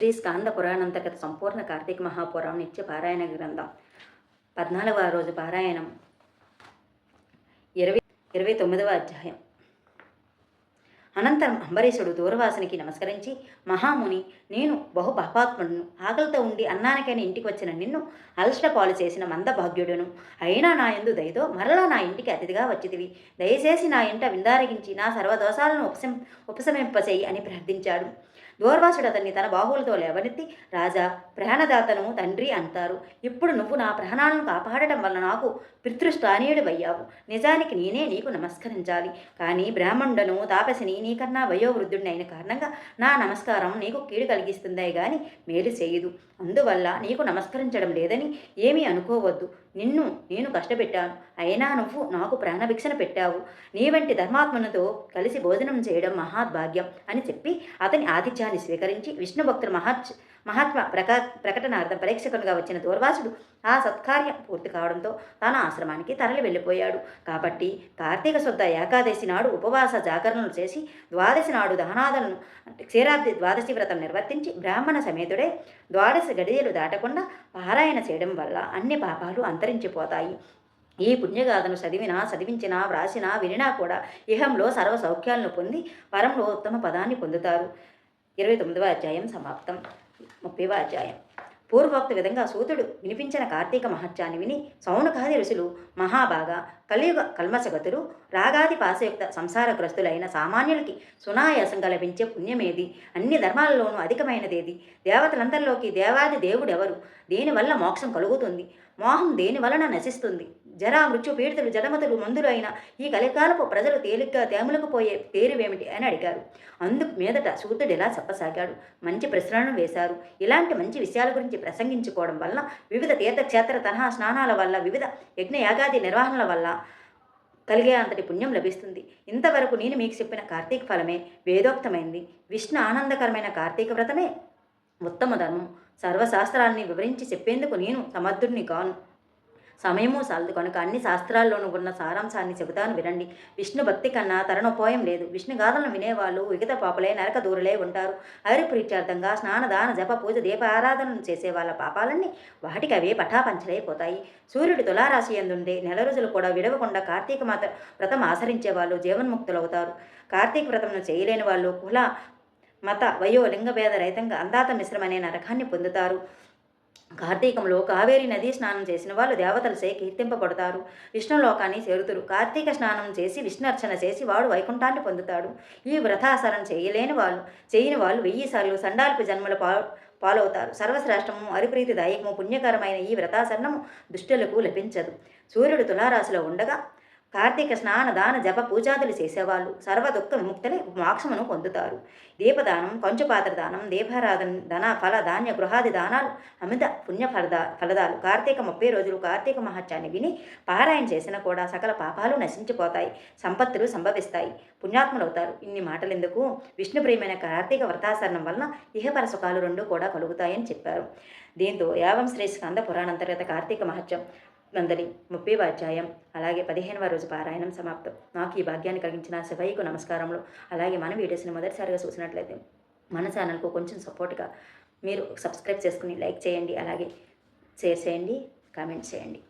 శ్రీ స్కాంద పురాణంతర్గత సంపూర్ణ కార్తీక మహాపురాణం నిత్య పారాయణ గ్రంథం. పద్నాలుగవ రోజు పారాయణం. ఇరవై ఇరవై తొమ్మిదవ అధ్యాయం. అనంతరం అంబరీషుడు దూరవాసునికి నమస్కరించి మహాముని నేను బహు పాపాత్ముడును. ఆకలితో ఉండి అన్నానికైనా ఇంటికి వచ్చిన నిన్ను అలసట పాలు చేసిన మందభాగ్యుడును. అయినా నా ఎందు దయతో మరలా నా ఇంటికి అతిథిగా వచ్చితివి. దయచేసి నా ఇంట విందారగించి నా సర్వదోషాలను ఉపశం ఉపశమింపచేయి అని ప్రార్థించాడు. దూర్వాసుడు అతన్ని తన బాహువులతో లేవనెత్తి రాజా ప్రాణదాతను తండ్రి అంటారు ఇప్పుడు నువ్వు నా ప్రాణాలను కాపాడటం వల్ల నాకు పితృస్థానీయుడివయ్యావు. నిజానికి నేనే నీకు నమస్కరించాలి. కానీ బ్రాహ్మణుడను తాపసిని నీకన్నా వయోవృద్ధుడిని అయిన కారణంగా నా నమస్కారం నీకు కీడు కలిగిస్తుందే గాని మేలు చేయదు. అందువల్ల నీకు నమస్కరించడం లేదని ఏమీ అనుకోవద్దు. నిన్ను నేను కష్టపెట్టాను. అయినా నువ్వు నాకు ప్రాణభిక్షణ పెట్టావు. నీ వంటి ధర్మాత్మనుతో కలిసి భోజనం చేయడం మహాద్భాగ్యం అని చెప్పి అతని ఆతిథ్యాన్ని స్వీకరించి విష్ణుభక్తుల మహా మహాత్మ ప్రకా ప్రకటనార్థం పరీక్షకునిగా వచ్చిన దూర్వాసుడు ఆ సత్కార్యం పూర్తి కావడంతో తన ఆశ్రమానికి తరలి వెళ్ళిపోయాడు. కాబట్టి కార్తీక శుద్ధ ఏకాదశి నాడు ఉపవాస జాగరణలు చేసి ద్వాదశి నాడు దహనాదులను క్షీరాబ్ది ద్వాదశి వ్రతం నిర్వర్తించి బ్రాహ్మణ సమేతుడే ద్వాదశి గడియలు దాటకుండా పారాయణ చేయడం వల్ల అన్ని పాపాలు అంతరించిపోతాయి. ఈ పుణ్యగాథను చదివినా చదివించినా వ్రాసినా వినినా కూడా ఇహంలో సర్వ సౌఖ్యాలను పొంది పరంలో ఉత్తమ పదాన్ని పొందుతారు. ఇరవై తొమ్మిదవ అధ్యాయం సమాప్తం. ముప్పైవ అధ్యాయం పూర్వోక్త విధంగా సూతుడు వినిపించిన కార్తీక మహత్యాన్ని విని సౌనకాది ఋషులు మహాభాగ కలియుగ కల్మసగతులు రాగాది పాశయుక్త సంసారగ్రస్తులైన సామాన్యులకి సునాయాసంగా లభించే పుణ్యమేది? అన్ని ధర్మాలలోనూ అధికమైనదేది? దేవతలందరిలోకి దేవాది దేవుడెవరు? దేనివల్ల మోక్షం కలుగుతుంది? మోహం దేని వలన నశిస్తుంది? జరా మృత్యు పీడితులు జలమతులు మందులు అయిన ఈ కలికాలపు ప్రజలు తేలిగ్గా తేములకు పోయే పేరువేమిటి అని అడిగారు. అందుకు మీదట సూతుడు ఇలా చెప్పసాగాడు. మంచి ప్రశ్నలను వేశారు. ఇలాంటి మంచి విషయాల గురించి ప్రసంగించుకోవడం వల్ల వివిధ తీర్థక్షేత్ర తరహా స్నానాల వల్ల వివిధ యజ్ఞ యాగాది నిర్వహణల వల్ల కలిగే అంతటి పుణ్యం లభిస్తుంది. ఇంతవరకు నేను మీకు చెప్పిన కార్తీక ఫలమే వేదోక్తమైంది. విష్ణు ఆనందకరమైన కార్తీక వ్రతమే ఉత్తమ ధర్మం. సర్వశాస్త్రాల్ని వివరించి చెప్పేందుకు నేను సమర్థుడిని కాను. సమయము సాలదు. కనుక అన్ని శాస్త్రాల్లోనూ ఉన్న సారాంశాన్ని చెబుతాను వినండి. విష్ణు భక్తి కన్నా తరణోపాయం లేదు. విష్ణు గాథలను వినేవాళ్ళు విగత పాపలే నరక దూరులే ఉంటారు. అరి ప్రీత్యార్థంగా స్నానదాన జప పూజ దీప ఆరాధనలు చేసే వాళ్ళ పాపాలన్నీ వాటికి అవే పటాపంచలైపోతాయి. సూర్యుడు తులారాశి ఎందుండే నెల రోజులు కూడా విడవకుండా కార్తీక మాత వ్రతం ఆచరించే వాళ్ళు జీవన్ముక్తులవుతారు. కార్తీక వ్రతంను చేయలేని వాళ్ళు కుల మత వయో లింగభేద రహితంగా అందాత మిశ్రమనే నరకాన్ని పొందుతారు. కార్తీకంలో కావేరి నదీ స్నానం చేసిన వాళ్ళు దేవతలచే కీర్తింపబడతారు విష్ణులోకాన్ని చేరుతురు. కార్తీక స్నానం చేసి విష్ణర్చన చేసి వాడు వైకుంఠాన్ని పొందుతాడు. ఈ వ్రతాసరం చేయలేని వాళ్ళు చేయని వాళ్ళు వెయ్యి సార్లు సండాల్పి జన్మల పా పాలవుతారు. సర్వశ్రేష్టము అరిప్రీతిదాయకము పుణ్యకరమైన ఈ వ్రతాసరణము దుష్టులకు లభించదు. సూర్యుడు తులారాశిలో ఉండగా కార్తీక స్నాన దాన జప పూజాదులు చేసేవాళ్ళు. సర్వ దుఃఖ విముక్తులే మోక్షమును పొందుతారు. దీపదానం కంచుపాత్ర దానం దీపారాధన ధన ఫల ధాన్య గృహాది దానాలు అమిత పుణ్య ఫలదా ఫలదాలు. కార్తీక ముప్పై రోజులు కార్తీక మహత్యాన్ని విని పారాయణ చేసిన కూడా సకల పాపాలు నశించిపోతాయి. సంపత్తులు సంభవిస్తాయి. పుణ్యాత్ములవుతారు. ఇన్ని మాటలెందుకు? విష్ణు ప్రియమైన కార్తీక వ్రతాసరణం వలన ఇహపర సుఖాలు రెండు కూడా కలుగుతాయని చెప్పారు. దీంతో యావం శ్రీ స్కంద పురాణంతర్గత కార్తీక మహత్యం. నందని ముప్పై అధ్యాయం. అలాగే పదిహేనవ రోజు పారాయణం సమాప్తం. నాకు ఈ భాగ్యాన్ని కలిగించిన శివయ్యకు నమస్కారములు. అలాగే మన వీడియోస్ని మొదటిసారిగా చూసినట్లయితే మన ఛానల్కు కొంచెం సపోర్ట్గా మీరు సబ్స్క్రైబ్ చేసుకుని లైక్ చేయండి. అలాగే షేర్ చేయండి కామెంట్ చేయండి.